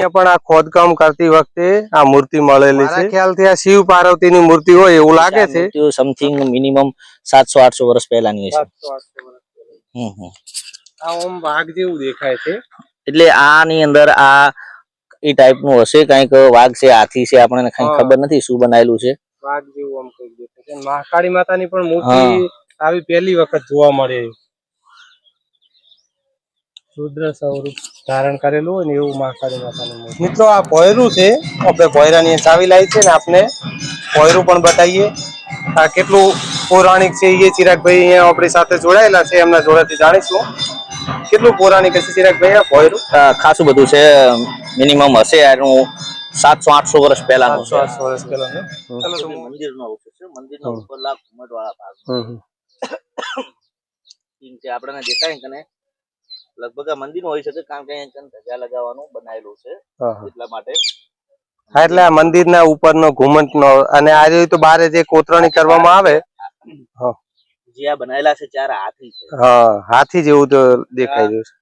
અહીંયા પણ આ ખોદકામ કરતી વખતે આ મૂર્તિ મળેલી છે. ખ્યાલથી આ શિવ પાર્વતીની મૂર્તિ હોય એવું લાગે છે. સમથિંગ મિનિમમ સાતસો આઠસો વર્ષ પહેલાની હશે. આ ઓમ વાઘ જેવું દેખાય છે. એટલે આની અંદર આ એ ટાઈપનું હશે? કંઈક વાઘ છે હાથી છે આપણને કઈ ખબર નથી શું બનાવેલું છે. વાઘ જેવું આમ કંઈક દેખાય છે. મહાકાળી માતાની પણ મૂર્તિ આવી પહેલી વખત જોવા મળે. રુદ્ર સ્વરૂપ ધારણ કરેલું હોય ને એવું મહાકાળી માતાનું મિત્રો આ ભોયરું છે. આપણે ભોયરાની ચાવી લાવી છે ને આપને ભોયરું પણ બતાવીએ. આ કેટલું પૌરાણિક છે એ ચિરાગભાઈ અહીંયા આપણી સાથે જોડાયેલા છે એમના જોડાથી જાણીશું. કેટલું પૌરાણિક હશે ચિરાગભાઈ આ ભોયરું? ખાસું બધું છે. મિનિમમ હશે એનું સાતસો આઠસો વર્ષ પહેલા સાતસો આઠસો વર્ષ પહેલા ચાલો તો મંદિર નો છે મંદિરના હમ. ઉપરલા ઘુમટ વાળા ભાગ. આપણને દેખાય ને કને લગભગ આ મંદિર હોય શકે કારણ કે અહીંયા ધજા લગાવવાનું બનાવેલું છે. એટલા માટે. હા એટલે આ મંદિરના ઉપરનો ઘુમટનો અને આ રહ્યું તો બારે જે કોતરણી કરવામાં આવે જે આ બનાવેલા છે ચાર હાથી છે. હા હાથી જેવું તો દેખાઈ રહ્યું છે.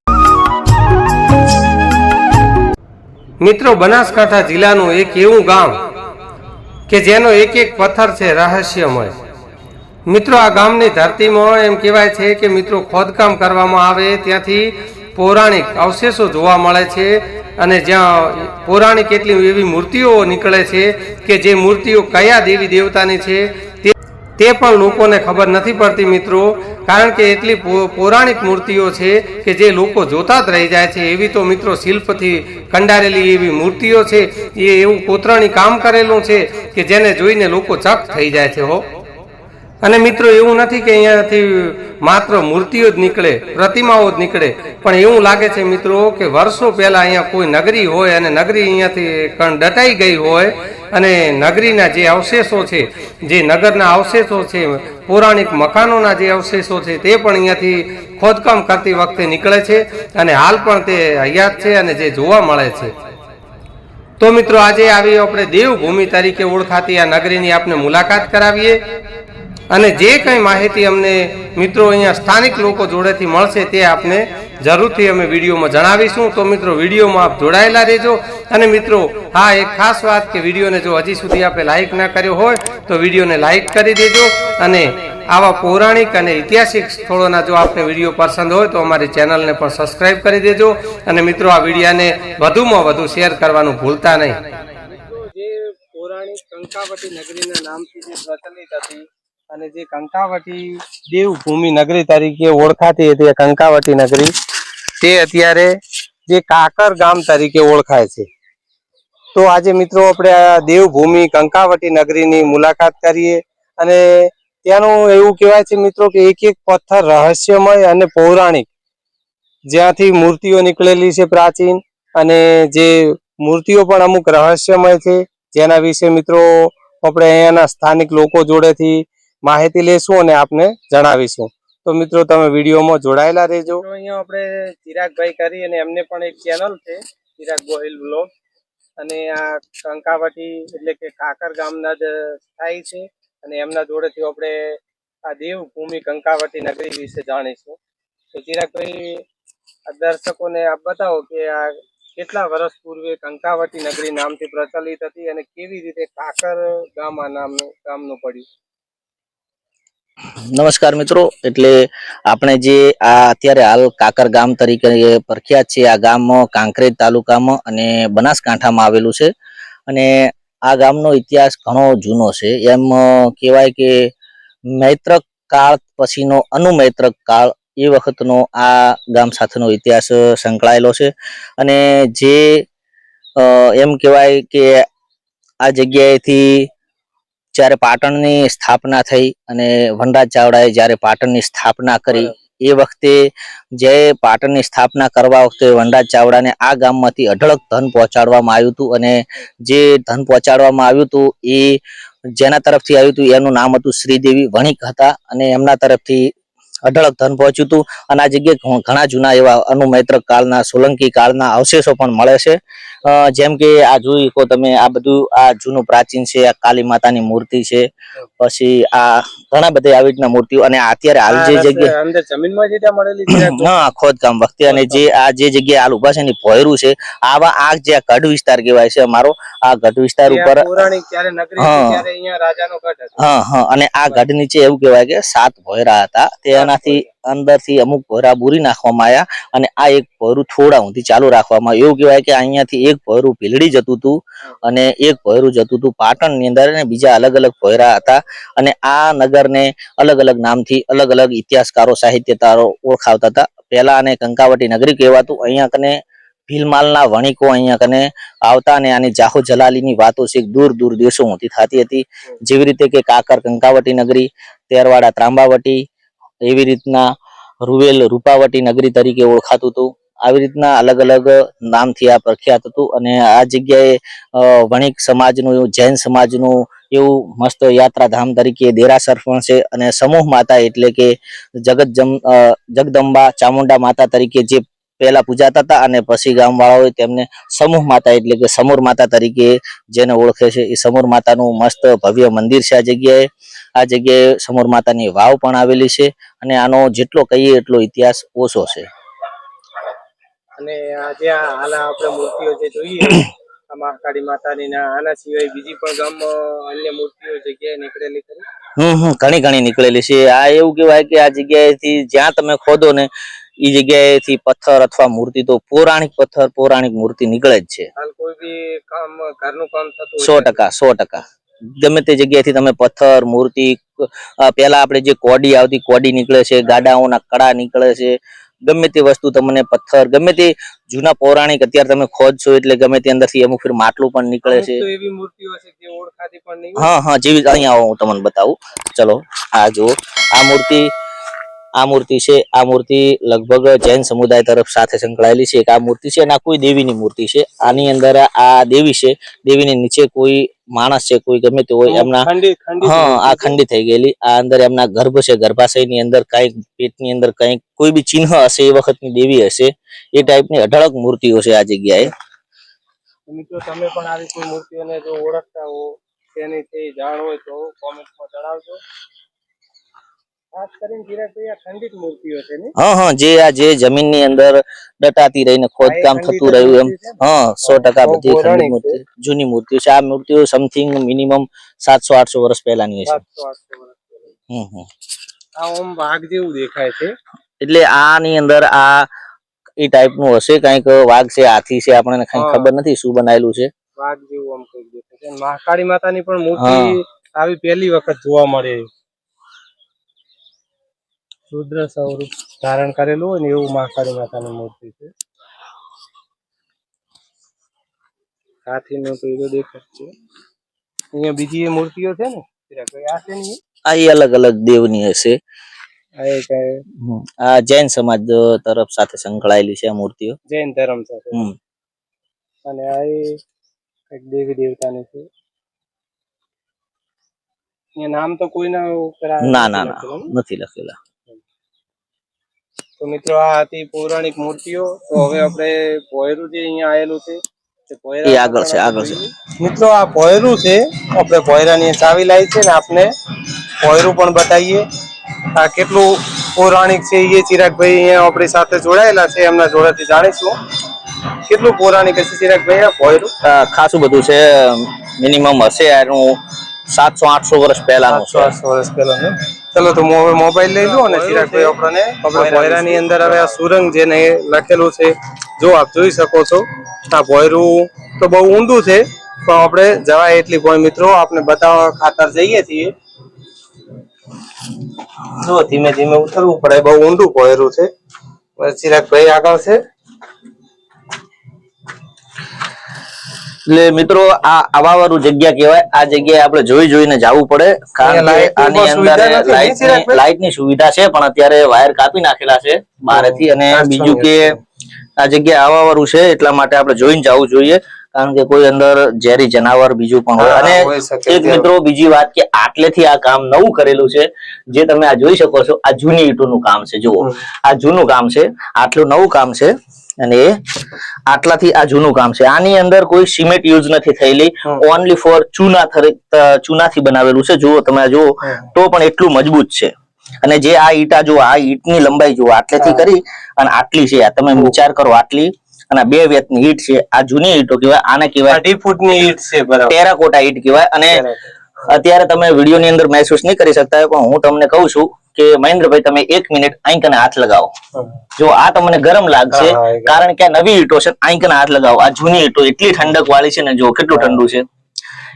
મિત્રો બનાસકાંઠા જિલ્લાનું એક એવું ગામ કે જેનો એક એક પથ્થર છે રહસ્યમય. મિત્રો, આ ગામની ધરતીમાં એમ કહેવાય છે કે મિત્રો, ખોદકામ કરવામાં આવે, ત્યાંથી પૌરાણિક અવશેષો જોવા મળે છે અને જ્યાં પૌરાણિક એટલી એવી મૂર્તિઓ નીકળે છે કે જે મૂર્તિઓ કયા દેવી દેવતાની છે તે પણ લોકોને ખબર નથી પડતી મિત્રો, કારણ કે એટલી પૌરાણિક મૂર્તિઓ છે કે જે લોકો જોતા જ રહી જાય છે. એવી તો મિત્રો શિલ્પથી કંડારેલી એવી મૂર્તિઓ છે, એ એવું કોતરણી કામ કરેલું છે કે જેને જોઈને લોકો ચક થઈ જાય છે હો. અને મિત્રો, એવું નથી કે અહીંયાથી માત્ર મૂર્તિઓ જ નીકળે, પ્રતિમાઓ જ નીકળે, પણ એવું લાગે છે મિત્રો કે વર્ષો પહેલા અહીંયા કોઈ નગરી હોય અને નગરી અહીંયાથી કણ દટાઈ ગઈ હોય અને નગરીના જે અવશેષો છે, જે નગરના અવશેષો છે, પૌરાણિક મકાનોના જે અવશેષો છે, તે પણ અહીંયાથી ખોદકામ કરતી વખતે નીકળે છે અને હાલ પણ તે હયાત છે અને જે જોવા મળે છે. તો મિત્રો, આજે આવી આપણે દેવભૂમિ તરીકે ઓળખાતી આ નગરીની આપણે મુલાકાત કરાવીએ. અને જે કંઈ માહિતી અમને મિત્રો અહીંયા સ્થાનિક લોકો જોડેથી મળશે તે આપને જરૂરથી અમે વિડીયોમાં જણાવીશું. તો મિત્રો, વિડીયોમાં આપ જોડાયેલા રહેજો. અને મિત્રો, હા, એક ખાસ વાત કે વિડીયોને જો હજી સુધી આપણે લાઇક ના કર્યો હોય, તો વિડીયોને લાઇક કરી દેજો. અને આવા પૌરાણિક અને ઐતિહાસિક સ્થળોના જો આપને વીડિયો પસંદ હોય, તો અમારી ચેનલને પણ સબસ્ક્રાઇબ કરી દેજો. અને મિત્રો, આ વિડીયાને વધુમાં વધુ શેર કરવાનું ભૂલતા નહીં. જે પૌરાણિક કંકાવટી નગરીના નામથી જે પ્રચલિત હતી અને જે કંકાવટી દેવભૂમિ નગરી તરીકે ઓળખાતી હતી કંકાવટી નગરી, તે અત્યારે જે કાકર ગામ તરીકે ઓળખાય છે. તો આજે મિત્રો આપણે આ દેવભૂમિ કંકાવટી નગરીની મુલાકાત કરીએ અને ત્યાંનું એવું કહેવાય છે મિત્રો કે એક એક પથ્થર રહસ્યમય અને પૌરાણિક, જ્યાંથી મૂર્તિઓ નીકળેલી છે પ્રાચીન અને જે મૂર્તિઓ પણ અમુક રહસ્યમય છે. જેના વિશે મિત્રો આપણે અહીંયાના સ્થાનિક લોકો જોડેથી માહિતી લેશું અને આપને જણાવીશું. તો મિત્રો, તમે વિડીયોમાં જોડાયેલા રહેજો. અહીંયા આપણે ચિરાગભાઈ કરી અને એમને પણ એક ચેનલ છે, ચિરાગ ગોહિલ બ્લોગ અને આ કંકાવટી એટલે કે કાકર ગામના જ થાય છે અને એમના જોડેથી આપણે આ દેવભૂમિ કંકાવટી નગરી વિશે જાણીશું. તો ચિરાગભાઈ દર્શકોને આપ બતાવો કે આ કેટલા વર્ષ પૂર્વે કંકાવટી નગરી નામથી પ્રચલિત હતી અને કેવી રીતે કાકર ગામ આ નામનું ગામનું પડ્યું? નમસ્કાર મિત્રો. એટલે આપણે જે આ અત્યારે હાલ કાકર ગામ તરીકે પ્રખ્યાત છે, આ ગામ કાંકરેજ તાલુકામાં અને બનાસકાંઠામાં આવેલું છે. અને આ ગામનો ઇતિહાસ ઘણો જૂનો છે. એમ કહેવાય કે મૈત્રક કાળ પછીનો અનુમૈત્રક કાળ એ વખતનો આ ગામ સાથેનો ઇતિહાસ સંકળાયેલો છે. અને જે એમ કહેવાય કે આ જગ્યાએથી જ્યારે પાટણની સ્થાપના થઈ અને વનરાજ ચાવડાએ જ્યારે પાટણની સ્થાપના કરી, એ વખતે જે પાટણની સ્થાપના કરવા વખતે વનરાજ ચાવડાને આ ગામમાંથી અઢળક ધન પહોંચાડવામાં આવ્યું હતું અને જે ધન પહોંચાડવામાં આવ્યું હતું એ જેના તરફથી આવ્યું હતું, એનું નામ હતું શ્રીદેવી વણિક હતા અને એમના તરફથી અઢળક ધન પહોંચ્યું હતું. અને આ જગ્યાએ ઘણા જૂના એવા અનુમૈત્ર કાળના સોલંકી કાળના અવશેષો પણ મળે છે. જેમ કે આ જોઈ શકો તમે આ બધું આ જૂનું પ્રાચીન છે આ કાલી માતાની મૂર્તિ છે પછી આ ઘણા બધા આવી રીતના મૂર્તિઓ અને અત્યારે હાલ જે જગ્યા જમીનમાં જે મળેલી હા ખોદકામ વખતે અને જે આ જે જગ્યા હાલ ઊભા છે ને ભોયરું છે આવા આ જે ગઢ વિસ્તાર કહેવાય છે અમારો આ ગઢ વિસ્તાર ઉપર હા. હા અને આ ગઢ નીચે એવું કહેવાય કે સાત ભોયરા હતા તેનાથી અંદરથી અમુક ભરા બુરી નાખવામાં આવ્યા અને આ એક ભરું થોડા ઊંધી ચાલુ રાખવામાં આવ્યું. એવું કહેવાય કે અહીંયાથી એક ભરું ભીલડી જતું હતું અને એક ભરું જતું હતું પાટણની અંદર અને બીજા અલગ અલગ ભોયરા હતા. અને આ નગરને અલગ અલગ નામથી અલગ અલગ ઇતિહાસકારો, સાહિત્યકારો ઓળખાવતા હતા. પહેલા આને કંકાવટી નગરી કહેવાતું. અહીંયા કને ભીલમાલના વણિકો અહીંયા કને આવતા અને આની જાહો જલાલીની વાતો છે દૂર દૂર દેશો ઊંધી થતી હતી. જેવી રીતે કે કાકર કંકાવટી નગરી, તેરવાડા ત્રાંબાવટી એવી રીતના રૂવેલ રૂપાવટી નગરી તરીકે ઓળખાતું હતું. આવી રીતના અલગ અલગ નામથી આ પ્રખ્યાત હતું અને આ જગ્યાએ વણિક સમાજનું જૈન સમાજનું એવું મસ્ત યાત્રાધામ તરીકે દેરાસર પણ છે અને સમૂહ માતા એટલે કે જગત જગદંબા ચામુંડા માતા તરીકે જે પહેલા પૂજાતા હતા અને પછી ગામવાળાઓએ તેમને સમૂહ માતા એટલે કે સમૂર માતા તરીકે જેને ઓળખે છે એ સમૂર માતાનું મસ્ત ભવ્ય મંદિર છે આ જગ્યાએ. આ જગ્યાએ સમૂર માતાની વાવ પણ આવેલી છે અને આનો જેટલો કહીએ એટલો ઇતિહાસ ઓછો છે. અને આ હાલ આપણે મૂર્તિઓ જે જોઈએ મહાકાળી માતાની ને આના સિવાય બીજી પણ ગામમાં અન્ય મૂર્તિઓ જગ્યાએ નીકળેલી ખરી? હમ હમ ઘણી ઘણી નીકળેલી છે. આ એવું કહેવાય કે આ જગ્યાએથી જ્યાં તમે ખોદો ને એ જગ્યાએથી પથ્થર અથવા મૂર્તિ તો પૌરાણિક પથ્થર પૌરાણિક મૂર્તિ નીકળે જ છે. સો ટકા સો ટકા. ગમે તે જગ્યાએથી તમે પથ્થર મૂર્તિ પેલા આપણે જે કોડી આવતી કોડી નીકળે છે ગાડાઓના કડા નીકળે છે ગમે તે વસ્તુ તમને પથ્થર ગમે તે જૂના પૌરાણિક અત્યારે તમે ખોદશો એટલે ગમે તે અંદરથી અમુક ફેર માટલું પણ નીકળે છે. એવી મૂર્તિઓ છે જે ઓળખાતી પણ નહીં હા હા જેવી અહીંયા આવો હું તમને બતાવું. ચલો આ જુઓ આ મૂર્તિ આ મૂર્તિ છે. આ મૂર્તિ લગભગ જૈન સમુદાય તરફ સાથે સંકળાયેલી છે. એક આ મૂર્તિ છે અને આ કોઈ દેવીની મૂર્તિ છે. આની અંદર આ દેવી છે. દેવીની નીચે કોઈ માણસ છે કોઈ ગમે તે હોય એમના હા આ ખંડી થઈ ગયેલી. આ અંદર એમના ગર્ભ છે. ગર્ભાશયની અંદર કંઈક પેટની અંદર કંઈક કોઈ બી ચિહ્ન હશે એ વખતની દેવી હશે. એ ટાઈપની અઢળક મૂર્તિઓ છે આ જગ્યાએ. મિત્રો તમે પણ આવી કોઈ મૂર્તિઓને જો ઓળખતા હો તેની તે જાણ હોય તો કોમેન્ટમાં જણાવજો. ખાસ કરીને ચિરાગભાઈ આ ખંડિત મૂર્તિઓ છે ને હા હા જે આ જે જમીનની અંદર દટાતી રહીને ખોદકામ આ એ ખંડિત થતું રહ્યું એમ. મૂર્તિ છે. ને? હા સો ટકા બધી ખંડિત મૂર્તિ જૂની મૂર્તિઓ છે. આ મૂર્તિઓ સમથિંગ મિનિમમ સાતસો આઠસો વર્ષ પહેલાની હશે. સાતસો આઠસો વર્ષ પહેલા. હમ હમ. આ ઓમ વાઘ જેવું દેખાય છે. એટલે આની અંદર આ એ ટાઈપનું હશે કંઈક વાઘ છે હાથી છે આપણને કઈ ખબર નથી શું બનાવેલું છે. વાઘ જેવું આમ કંઈક દેખાય છે. મહાકાળી માતાની પણ મૂર્તિ આવી પહેલી વખત જોવા મળે. રુદ્ર સ્વરૂપ ધારણ કરેલું હોય ને એવું મહાકાળી માતાની મૂર્તિ છે. હાથીનું તો દેખાય છે. અહીંયા બીજી મૂર્તિઓ છે ને? આ છે ને આ અલગ અલગ દેવની હશે. આ એક જૈન સમાજ તરફ સાથે સંકળાયેલી છે આ મૂર્તિઓ. જૈન ધર્મ સાથે. અને આ એ કંઈક દેવી દેવતાની છે. નામ તો કોઈના ના ના ને? નથી લખેલા. તો મિત્રો આ હતી પૌરાણિક મૂર્તિઓ. તો હવે આપણે પોયરું જે અહીંયા આવેલું છે એ આગળ છે, આગળ છે. મિત્રો આ પોયરું છે આપણે પોયરાની ચાવી લાવી છે ને આપને પોયરું પણ બતાવીએ. આ કેટલું પૌરાણિક છે એ ચિરાગભાઈ અહીંયા આપણી સાથે જોડાયેલા છે એમના જોડાથી જાણીશું. કેટલું પૌરાણિક હશે ચિરાગભાઈ આ પોયરું? ખાસું બધું છે મિનિમમ હશે એનું સાતસો આઠસો વર્ષ પહેલાનું સાતસો આઠસો વર્ષ પહેલાનું. ચલો તો હવે મોબાઈલ લઈ લઉં અને ચિરાગભાઈ આપણને આપણે ભોયરાની અંદર હવે આ સુરંગ જેને લખેલું છે જો આપ જોઈ શકો છો આ ભોયરું તો બહુ ઊંડું છે પણ આપણે જવાય એટલી ભોય મિત્રો આપણે બતાવવા ખાતર જઈએ છીએ. જો ધીમે ધીમે ઉતરવું પડે બહુ ઊંડું ભોયરું છે. ચિરાગભાઈ આગળ છે. એટલે મિત્રો આ આવાવાળું જગ્યા કહેવાય. આ જગ્યાએ આપણે જોઈ જોઈને જવું પડે. કારણ કે આની અંદર? લાઇટની સુવિધા છે પણ અત્યારે વાયર કાપી નાખેલા છે બહારેથી. અને બીજું કે આ જગ્યા આવા વાળું છે એટલા માટે આપણે જોઈને જવું જોઈએ. કારણ કે કોઈ અંદર ઝેરી જનાવર બીજું પણ હોય. અને એક મિત્રો બીજી વાત કે આટલેથી આ કામ નવું કરેલું છે જે તમે આ જોઈ શકો છો આ જૂની ઈંટોનું કામ છે. જુઓ આ જૂનું કામ છે આટલું નવું કામ છે. અને આટલાથી આ જૂનું કામ છે. આની અંદર કોઈ સિમેન્ટ યુઝ નથી થયેલી. ઓનલી ફોર ચૂના ચૂનાથી બનાવેલું છે. જુઓ તમે જુઓ તો પણ એટલું મજબૂત છે. અને જે આ ઈટા જુઓ આ ઈટની લંબાઈ જુઓ આટલેથી કરી અને આટલી છે. આ તમે વિચાર કરો આટલી અને બે વેતની ઈટ છે. આ જૂની ઈટો કહેવાય આને કહેવાય અઢી ફૂટની ઈંટ છે બરાબર. ટેરાકોટા ઈટ કહેવાય. અને અત્યારે તમે વીડિયો ની અંદર મહેસૂસ નહીં કરી શકતા પણ હું તમને કહું છું કે મહેન્દ્રભાઈ તમે એક મિનિટ આંકને હાથ લગાવો. જો આ તમને ગરમ લાગશે. કારણ કે આ નવી ઈંટો છે આંકને હાથ લગાવો. આ જૂની ઈટો એટલી ઠંડક વાળી છે ને જો કેટલું ઠંડુ છે.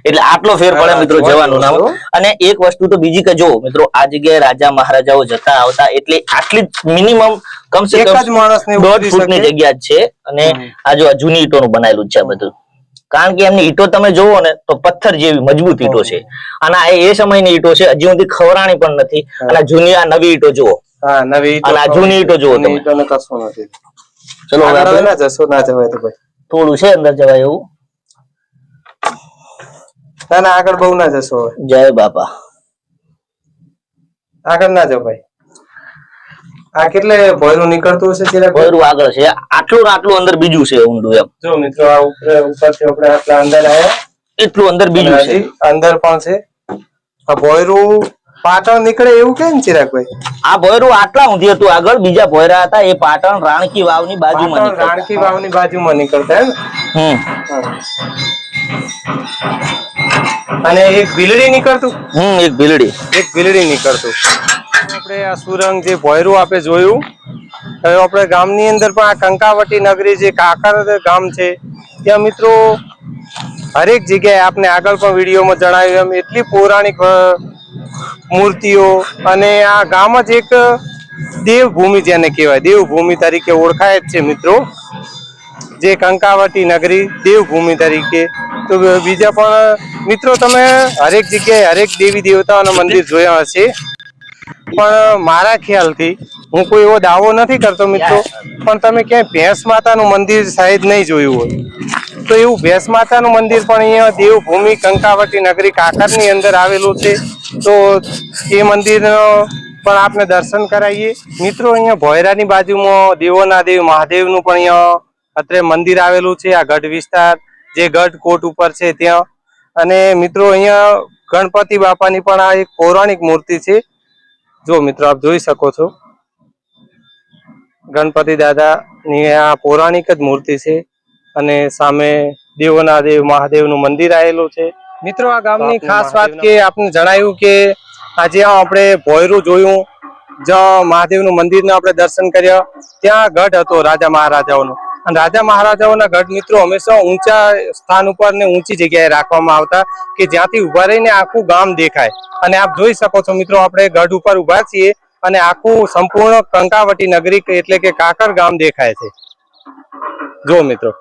એટલે આટલો ફેર પડે મિત્રો જવાનું નામ. અને એક વસ્તુ તો બીજી કે જો મિત્રો આ જગ્યાએ રાજા મહારાજાઓ જતા આવતા એટલે આટલી મિનિમમ કમસે કમ દોઢ ફૂટની જગ્યા જ છે. અને આ જો આ જૂની ઈંટોનું બનાવેલું બનાયેલું છે બધું. કારણ કે એમની ઈટો તમે જોવો ને તો પથ્થર જેવી મજબૂત ઈંટો છે. અને આ એ સમયની ઈટો છે હજી સુધી ખવરાણી પણ નથી. અને જૂની આ નવી ઈટો જુઓ. નવી અને આ જૂની ઈંટો જુઓ તમે. કશું નથી. ચલો હવે ના જશો ના જવાય તો ભાઈ. થોડું છે અંદર જવાય એવું? ના ના આગળ બહુ ના જશો જય બાપા. આગળ ના જાવ ભાઈ. આ કેટલે ભોયરું નીકળતું હશે ચિરાગ ભોયરું આગળ છે. આટલું આટલું અંદર બીજું છે ઊંડું એમ. જો મિત્રો આ ઉપર ઉપરથી આપણે આટલા અંદર આવ્યા એટલું અંદર બીજું છે. અંદર પણ છે. આ ભોયરું પાટણ નીકળે એવું કેમ ચિરાગભાઈ? આ ભોયરું આટલા ઊંધી હતું આગળ બીજા ભોયરા હતા એ પાટણ રાણકી વાવની બાજુમાં રાણકી વાવ રાણકી વાવની બાજુમાં નીકળતા એમ હમ. અને એક ભીલડી નીકળતું? હમ એક ભીલડી એક ભીલડી નીકળતું. આપણે આ સુરંગ જે ભોયરું આપણે જોયું હવે આપણે ગામની અંદર પણ આ કંકાવટી નગરી જે કાકર ગામ છે ત્યાં મિત્રો હરેક જગ્યાએ આપણે આગળ પણ વિડીયોમાં જણાવ્યું એમ એટલી પૌરાણિક મૂર્તિઓ અને આ ગામ જ એક દેવભૂમિ જેને કહેવાય દેવભૂમિ તરીકે ઓળખાય જ છે મિત્રો. જે કંકાવટી નગરી દેવભૂમિ તરીકે તો બીજા પણ, મિત્રો, તમે હરેક જગ્યાએ હરેક દેવી દેવતાઓના મંદિર જોયા હશે. પણ મારા ખ્યાલથી, હું કોઈ એવો દાવો નથી કરતો, મિત્રો, પણ તમે ક્યાંય ભેંસ માતાનું મંદિર સાહેબ નહીં જોયું હોય. તો એવું ભેંસ માતાનું મંદિર પણ અહીંયા દેવભૂમિ, કંકાવટી નગરી, કાકરની અંદર આવેલું છે. તો એ મંદિર પણ આપને દર્શન કરાવીએ. મિત્રો, અહીંયા ભોયરાની બાજુમાં દેવોના દેવ, મહાદેવનું પણ અહીંયા અત્રે મંદિર આવેલું છે. આ ગઢ વિસ્તાર જે ગઢ કોટ ઉપર છે ત્યાં. અને મિત્રો અહીંયા ગણપતિ બાપાની પણ આ એક પૌરાણિક મૂર્તિ છે. જો મિત્રો આપ જોઈ શકો છો. ગણપતિ દાદાની આ પૌરાણિક જ મૂર્તિ છે અને સામે દેવોના દેવ મહાદેવનું મંદિર આવેલું છે. મિત્રો આ ગામની ખાસ વાત કે આપને જણાવ્યું કે આજે આપણે ભોયરું જોયું જ્યાં મહાદેવનું મંદિરના આપણે દર્શન કર્યા. ત્યાં ગઢ હતો રાજા મહારાજાઓનો. અને રાજા મહારાજાઓના ગઢ મિત્રો હંમેશા ઊંચા સ્થાન ઉપર ને ઊંચી જગ્યાએ રાખવામાં આવતા કે જ્યાંથી ઊભા રહીને આખું ગામ દેખાય. અને આપ જોઈ શકો છો મિત્રો, આપણે ગઢ ઉપર ઊભા છીએ અને આખું સંપૂર્ણ કંકાવટી નગરી એટલે કે કાકર ગામ દેખાય છે. જો મિત્રો.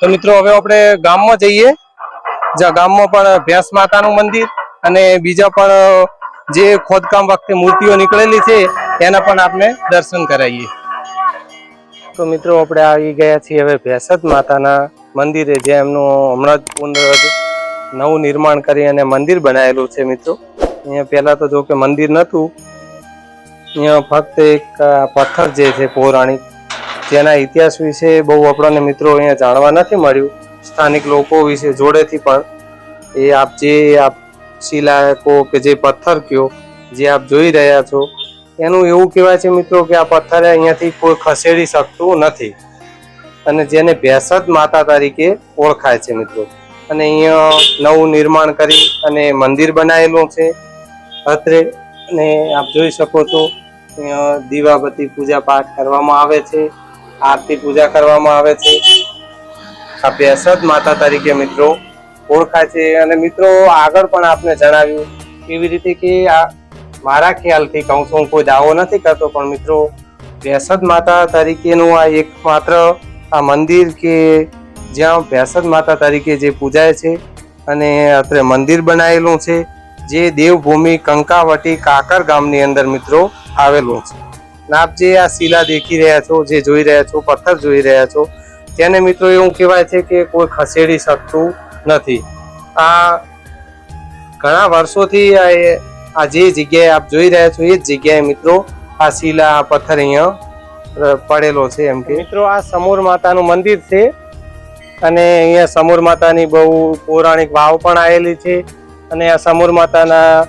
તો મિત્રો, હવે આપણે ગામમાં જઈએ. ગામમાં પણ ભેંસ માતાનું મંદિર અને બીજા પણ જે ખોદકામ વખતે મૂર્તિઓ નીકળેલી છે, એના પણ આપણે દર્શન કરાવીએ. તો મિત્રો આપણે આવી ગયા છીએ હવે ભેંસદ માતાના મંદિરે, જે એમનું હમણાં જ પુનર નવું નિર્માણ કરી અને મંદિર બનાવેલું છે મિત્રો. અહીંયા પહેલાં તો જો કે મંદિર નહોતું. અહીંયા ફક્ત એક પથ્થર જે છે પૌરાણિક, જેના ઇતિહાસ વિશે બહુ આપણને મિત્રો અહીંયા જાણવા નથી મળ્યું. સ્થાનિક લોકો વિશે જોડેથી પણ એ આપ જે આપ શિલાકો કે જે પથ્થર કયો, જે આપ જોઈ રહ્યા છો, એનું એવું કહેવાય છે મિત્રો કે આ પથ્થરે અહીંયાથી કોઈ ખસેડી શકતું નથી. અને જેને ભેસદ માતા તરીકે ઓળખાય છે મિત્રો. અને અહીંયા નવું નિર્માણ કરી અને મંદિર બનાવેલું છે. અત્રે અને આપ જોઈ શકો છો અહીંયા દીવાબત્તી પૂજા પાઠ કરવામાં આવે છે, આરતી પૂજા કરવામાં આવે છે. આ ભેંસદ માતા તરીકે મિત્રો ઓળખાય છે અને મિત્રો આગળ પણ આપને જણાવ્યું કેવી રીતે કે આ મારા ખ્યાલથી કહું છું, હું કોઈ દાવો નથી કરતો, પણ મિત્રો ભેસદ માતા તરીકેનું આ એકમાત્ર આ મંદિર કે જ્યાં ભેસદ માતા તરીકે જે પૂજાય છે અને અત્રે મંદિર બનાવેલું છે, જે દેવભૂમિ કંકાવટી કાકર ગામની અંદર મિત્રો આવેલું છે. આપ જે આ શિલા દેખી રહ્યા છો, જે જોઈ રહ્યા છો, પથ્થર જોઈ રહ્યા છો તેને મિત્રો એવું કહેવાય છે કે કોઈ ખસેડી શકતું નથી. આ ઘણા વર્ષોથી આ જે જગ્યાએ આપ જોઈ રહ્યા છો, એ જ જગ્યાએ મિત્રો આ શિલા પથ્થર અહીંયા પડેલો છે એમ કે. મિત્રો, આ સમૂર માતાનું મંદિર છે અને અહીંયા સમૂર માતાની બહુ પૌરાણિક વાવ પણ આવેલી છે અને આ સમૂર માતાના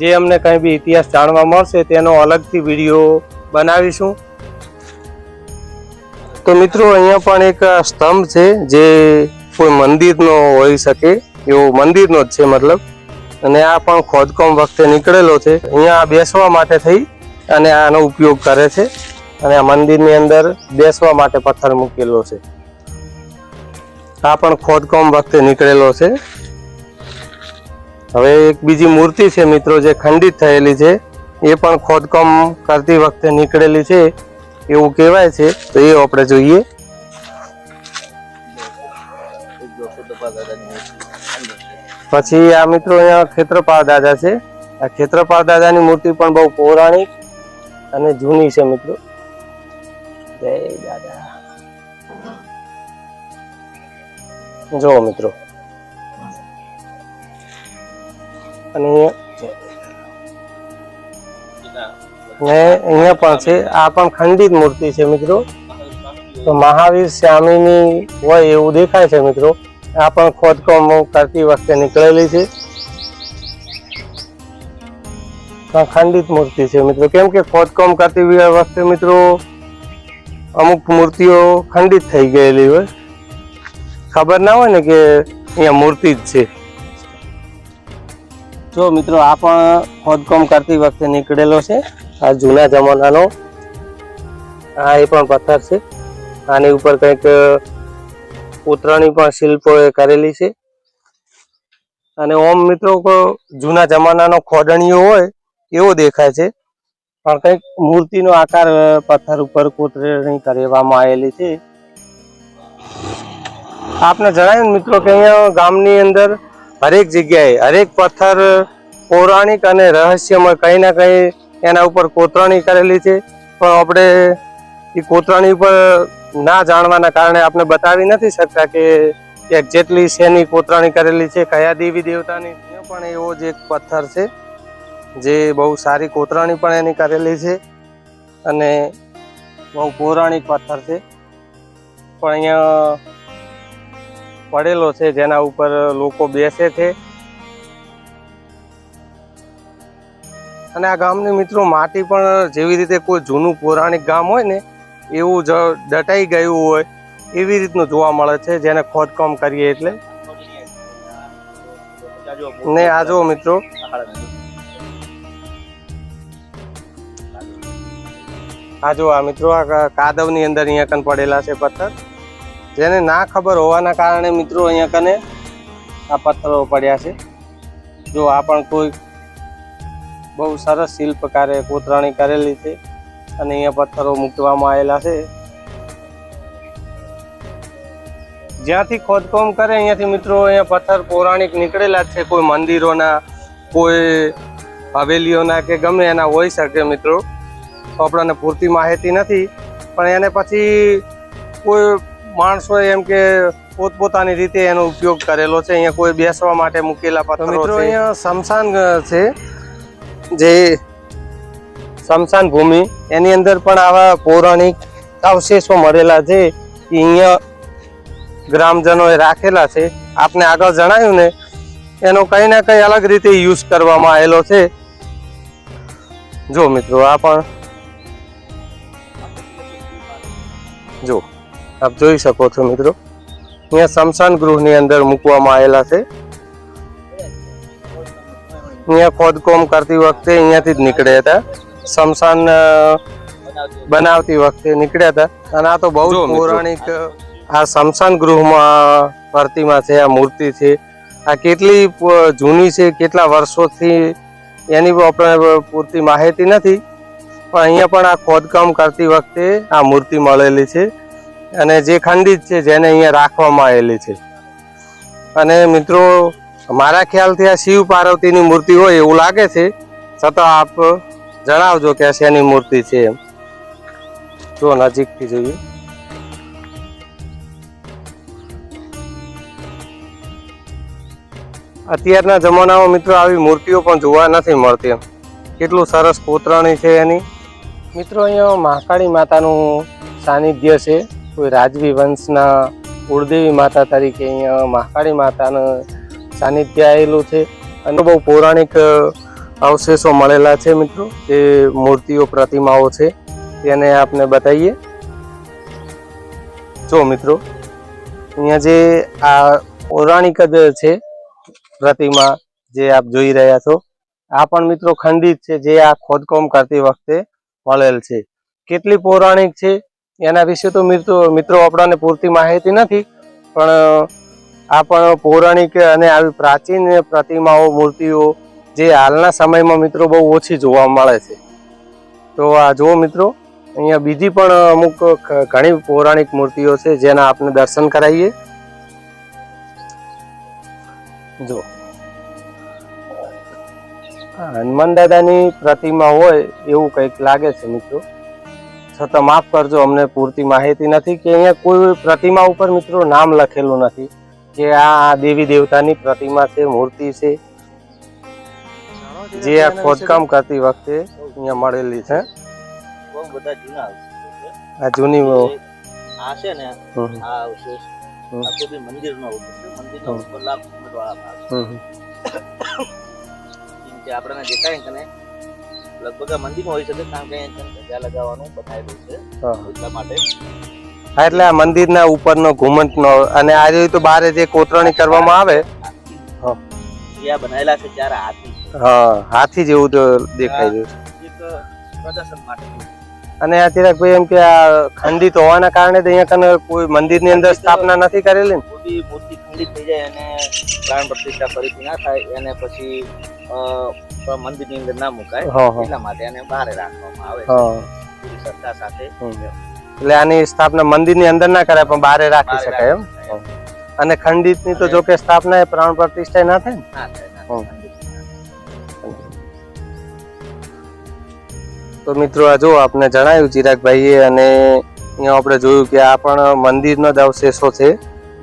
જે અમને કંઈ બી ઇતિહાસ જાણવા મળશે તેનો અલગથી વીડિયો બનાવીશું. તો મિત્રો, અહીંયા પણ એક સ્તંભ છે જે કોઈ મંદિરનો હોઈ શકે, એવો મંદિરનો જ છે મતલબ. અને આ પણ ખોદકામ વખતે નીકળેલો છે. અહીંયા બેસવા માટે થઈ અને આનો ઉપયોગ કરે છે. અને આ મંદિરની અંદર બેસવા માટે પથ્થર મૂકેલો છે. આ પણ ખોદકામ વખતે નીકળેલો છે. હવે એક બીજી મૂર્તિ છે મિત્રો, જે ખંડિત થયેલી છે. એ પણ ખોદકામ કરતી વખતે નીકળેલી છે. એવું કહેવાય છે, તો એ આપણે જોઈએ. પછી આ મિત્રો અહીંયા ખેત્રપાળ દાદા છે. આ ખેત્રપાળ દાદાની મૂર્તિ પણ બહુ પૌરાણિક અને જૂની છે મિત્રો. જય દાદા. જો મિત્રો. અને અહીંયા ને અહીંયા પણ છે. આ પણ ખંડિત મૂર્તિ છે મિત્રો. તો મહાવીર સ્વામીની હોય એવું દેખાય છે મિત્રો. આ પણ ખોદકામ કરતી વખતે નીકળેલી છે. ખંડિત મૂર્તિ છે મિત્રો. કેમ કે ખોદકામ કરતી વખતે મિત્રો અમુક મૂર્તિઓ ખંડિત થઈ ગયેલી હોય. ખબર ના હોય ને કે અહીંયા મૂર્તિ જ છે. જો મિત્રો, આ પણ ખોદકામ કરતી વખતે નીકળેલો છે. આ જૂના જમાનાનો આ એ પણ પથ્થર છે. આની ઉપર કંઈક પૂતળાની પણ શિલ્પો કરેલી છે. અને ઓમ મિત્રો જૂના જમાનાનો ખોદણીઓ હોય, એવો દેખાય છે. પણ કંઈક મૂર્તિનો આકાર પથ્થર ઉપર કોતરણી કરવામાં આવેલી છે. આપને જણાવ્યું મિત્રો કે અહીંયા ગામની અંદર હરેક જગ્યાએ હરેક પથ્થર પૌરાણિક અને રહસ્યમય કંઈ ના કંઈ એના ઉપર કોતરણી કરેલી છે. પણ આપણે એ કોતરણી ઉપર ના જાણવાના કારણે આપણે બતાવી નથી શકતા કે જેટલી શેની કોતરણી કરેલી છે, કયા દેવી દેવતાની. પણ એવો જ એક પથ્થર છે, જે બહુ સારી કોતરણી પણ એની કરેલી છે અને બહુ પૌરાણિક પથ્થર છે. પણ અહીંયા પડેલો છે, જેના ઉપર લોકો બેસે છે. અને આ ગામની મિત્રો માટી પણ જેવી રીતે કોઈ જૂનું પૌરાણિક ગામ હોય ને, એવું જ દટાઈ ગયું હોય, એવી રીતનું જોવા મળે છે, જેને ખોદકામ કરીએ એટલે. ને આ જો મિત્રો. આ જો આ મિત્રો, આ કાદવની અંદર અહીંયા કન પડેલા છે પથ્થર. જેને ના ખબર હોવાના કારણે મિત્રો અહીંયા કને આ પથ્થરો પડ્યા છે. જો આ પણ કોઈ બહુ સરસ શિલ્પકારે કોતરાણી કરેલી છે અને અહીંયા પથ્થરો મૂકવામાં આવેલા છે. જ્યાંથી ખોદકામ કરે અહીંયાથી મિત્રો અહીંયા પથ્થર પૌરાણિક નીકળેલા છે. કોઈ મંદિરોના કોઈ હવેલીઓના કે ગમે એના હોઈ શકે મિત્રો. તો આપણને પૂરતી માહિતી નથી પણ એને પછી કોઈ માણસો એમ કે પોતપોતાની રીતે એનો ઉપયોગ કરેલો છે. અહીંયા કોઈ બેસવા માટે મૂકેલા પથ્થરો મિત્રો અહીંયા શમશાન છે. જે સ્મશાન ભૂમિ એની અંદર પણ આવા પૌરાણિક અવશેષો મળેલા છે અહીંયા ગ્રામજનોએ રાખેલા છે. આપને આગળ જણાવ્યું ને, એનો કંઈ ના કંઈ અલગ રીતે યુઝ કરવામાં આવેલો છે. જો મિત્રો, આ પણ જો, આપ જોઈ શકો છો મિત્રો. અહીંયા સ્મશાન ગૃહની અંદર મૂકવામાં આવેલા છે. અહીંયા ખોદકામ કરતી વખતે અહીંયાથી જ નીકળ્યા હતા. શમશાન બનાવતી વખતે નીકળ્યા હતા. અને આ તો બહુ પૌરાણિક આ શમશાન ગૃહમાં પ્રતિમા છે આ મૂર્તિ છે. આ કેટલી જૂની છે કેટલા વર્ષોથી એની પણ આપણે પૂરતી માહિતી નથી. પણ અહીંયા પણ આ ખોદકામ કરતી વખતે આ મૂર્તિ મળેલી છે. અને જે ખંડિત છે જેને અહીંયા રાખવામાં આવેલી છે. અને મિત્રો મારા ખ્યાલથી આ શિવ પાર્વતીની મૂર્તિ હોય એવું લાગે છે. છતાં આપ જણાવજો કે આ શેની મૂર્તિ છે એમ. જો નજીકથી જોઈએ. અત્યારના જમાનામાં મિત્રો આવી મૂર્તિઓ પણ જોવા નથી મળતી કેટલું સરસ કોતરણી છે એની. મિત્રો અહીંયા મહાકાળી માતાનું સાનિધ્ય છે. કોઈ રાજવી વંશના કુળદેવી માતા તરીકે અહીંયા મહાકાળી માતાનું સાનિધ્ય આવેલું છે. અને બહુ પૌરાણિક અવશેષો મળેલા છે મિત્રો. જે મૂર્તિઓ, પ્રતિમાઓ છે. તેને આપને બતાવીએ. જો મિત્રો, અહીંયા જે આ પૌરાણિક જ છે પ્રતિમા જે આપ જોઈ રહ્યા છો, આ પણ મિત્રો ખંડિત છે, જે આ ખોદકામ કરતી વખતે મળેલ છે. કેટલી પૌરાણિક છે? એના વિશે તો મિત્રો મિત્રો આપણને પૂરતી માહિતી નથી, પણ આ પણ પૌરાણિક અને આવી પ્રાચીન પ્રતિમાઓ, મૂર્તિઓ જે હાલના સમયમાં મિત્રો બહુ ઓછી જોવા મળે છે. તો આ જુઓ મિત્રો, અહીંયા બીજી પણ અમુક ઘણી પૌરાણિક મૂર્તિઓ છે જેના આપણે દર્શન કરાવીએ. જો હનુમાન દાદાની પ્રતિમા હોય એવું કંઈક લાગે છે મિત્રો. છતાં માફ કરજો, અમને પૂરતી માહિતી નથી કે અહીંયા કોઈ પ્રતિમા ઉપર મિત્રો નામ લખેલું નથી. કે આ દેવી દેવતાની પ્રતિમા છે મૂર્તિ છે જે આ ખોદકામ કરતી વખતે અહીંયા મળેલી છે. બહુ બધા જૂના આ જૂની આ છે ને આ અવશેષ. આખો બી મંદિરનો અવશેષ છે. ઉપર લાખ કિંમત વાળા ભાગ કે આપણને દેખાય ને તને લગભગ આ મંદિરમાં હોય શકે કારણ કે લગાવવાનું બતાવેલું છે એટલા માટે. હા એટલે આ મંદિરના ઉપરનો ઘુમટનો અને આ જોયું તો બારે જે કોતરણી કરવામાં આવે છે હાથી. હા હાથી જેવું તો દેખાય છે. અને આ ચિરાગભાઈ એમ કે આ ખંડિત હોવાના કારણે અહીંયા કને કોઈ મંદિરની અંદર સ્થાપના નથી કરેલી ને? મૂર્તિ ખંડિત થઈ જાય અને પ્રાણ પ્રતિષ્ઠા ફરીથી ના થાય એને પછી મંદિર મંદિરની અંદર ના મુકાય એટલા માટે એને બહાર રાખવામાં આવે. છે સાથે. એટલે આની સ્થાપના મંદિરની અંદર ના કરાય પણ બારે રાખી શકાય એમ. અને ખંડિતની તો જો કે સ્થાપના એ પ્રાણ પ્રતિષ્ઠા ના થાય ને? ના ના. તો મિત્રો આ જો આપને જણાવ્યું ચિરાગભાઈએ અને અહીંયા આપણે જોયું કે આ પણ મંદિરનો જ અવશેષો છે.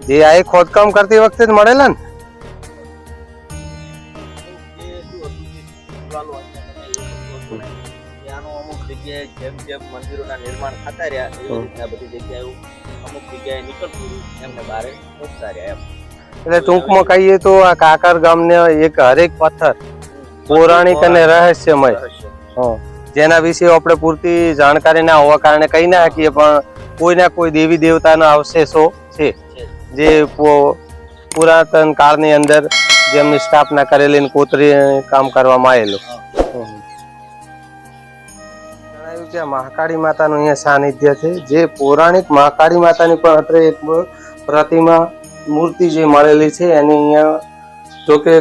જે આ એ ખોદકામ કરતી વખતે જ મળેલા ને? જેમ જેમ મંદિરોના નિર્માણ થતા રહ્યા એવી. રીતના બધી જગ્યાએ અમુક જગ્યાએ નીકળતું એમને બારે પહોંચતા રહ્યા એમ. એટલે ટૂંકમાં કહીએ તો આ કાકર ગામને એક હરેક પથ્થર પૌરાણિક અને રહસ્યમય. રહસ્ય. જેના વિશે આપણે પૂરતી જાણકારી ના હોવા કારણે કહી ના શકીએ પણ કોઈ ના કોઈ દેવી દેવતાના અવશેષો છે. જે પુરાતન કાળની અંદર જેમની સ્થાપના કરેલી કોતરી કામ કરવામાં આવેલું. જણાવ્યું મહાકાળી માતાનું અહીંયા સાનિધ્ય છે, જે પૌરાણિક મહાકાળી માતાની પણ અત્રે એક પ્રતિમા મૂર્તિ જે મળેલી છે, એની અહીંયા જો કે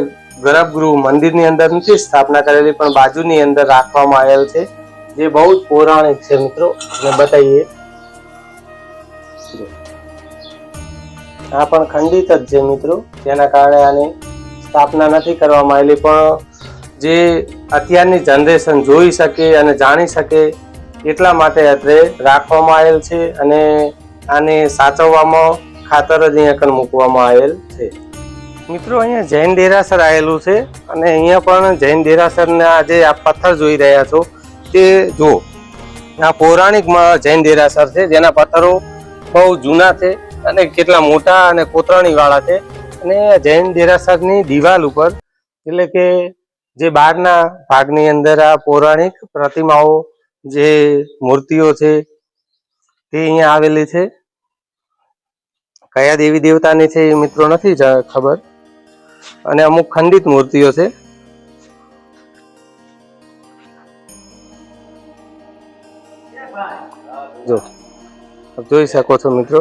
ગર્ભગૃહ મંદિરની અંદર નથી, સ્થાપના કરેલી, પણ બાજુની અંદર રાખવામાં આવેલ છે, જે બહુ જ પૌરાણિક છે મિત્રો. ને બતાવીએ. આ પણ ખંડિત જ છે મિત્રો. જેના કારણે આની સ્થાપના નથી કરવામાં આવેલી, પણ જે અત્યારની જનરેશન જોઈ શકે અને જાણી શકે એટલા માટે અત્રે રાખવામાં આવેલ છે અને આને સાચવવામાં ખાતર જ અહીંયા કણ મૂકવામાં આવેલ છે. મિત્રો, અહીંયા જૈન દેરાસર આવેલું છે અને અહીંયા પણ જૈન દેરાસરના જે આ પથ્થર જોઈ રહ્યા છો તે જો આ પૌરાણિકમાં જૈન દેરાસર છે, જેના પથ્થરો બહુ જૂના છે અને કેટલા મોટા અને કોતરણીવાળા છે. અને જૈન દેરાસરની દિવાલ ઉપર એટલે કે જે બહારના ભાગની અંદર આ પૌરાણિક પ્રતિમાઓ જે મૂર્તિઓ છે, તે અહીંયા આવેલી છે. કયા દેવી દેવતાની છે એ મિત્રો નથી ખબર. અને અમુક ખંડિત મૂર્તિઓ છે. જો જોઈ શકો છો મિત્રો.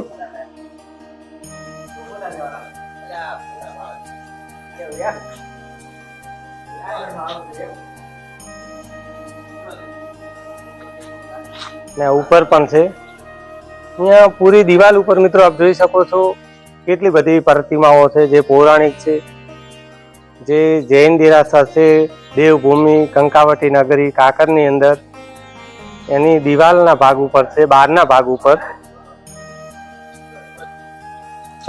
ને ઉપર પણ છે. અહીંયા પૂરી દિવાલ ઉપર મિત્રો આપ જોઈ શકો છો કેટલી બધી પ્રતિમાઓ છે, જે પૌરાણિક છે. જે જૈન દિરાસા છે, દેવભૂમિ, કંકાવટી નગરી, કાકરની અંદર. એની દિવાલના ભાગ ઉપર છે, બહારના ભાગ ઉપર.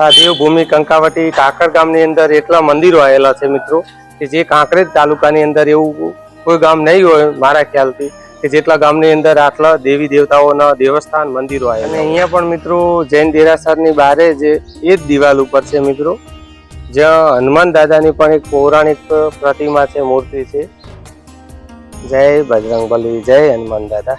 આ દેવભૂમિ, કંકાવટી, કાકર ગામની અંદર એટલા મંદિરો આવેલા છે મિત્રો, કે જે કાંકરેજ તાલુકાની અંદર એવું કોઈ ગામ નહીં હોય મારા ખ્યાલથી. કે જેટલા ગામની અંદર આટલા દેવી દેવતાઓના દેવસ્થાન મંદિરો આવ્યા અને અહીંયા પણ મિત્રો જૈન દેરાસરની બારે જે એ જ દિવાલ ઉપર છે મિત્રો. જ્યાં હનુમાન દાદાની પણ એક પૌરાણિક પ્રતિમા છે મૂર્તિ છે. જય બજરંગબલી જય હનુમાન દાદા.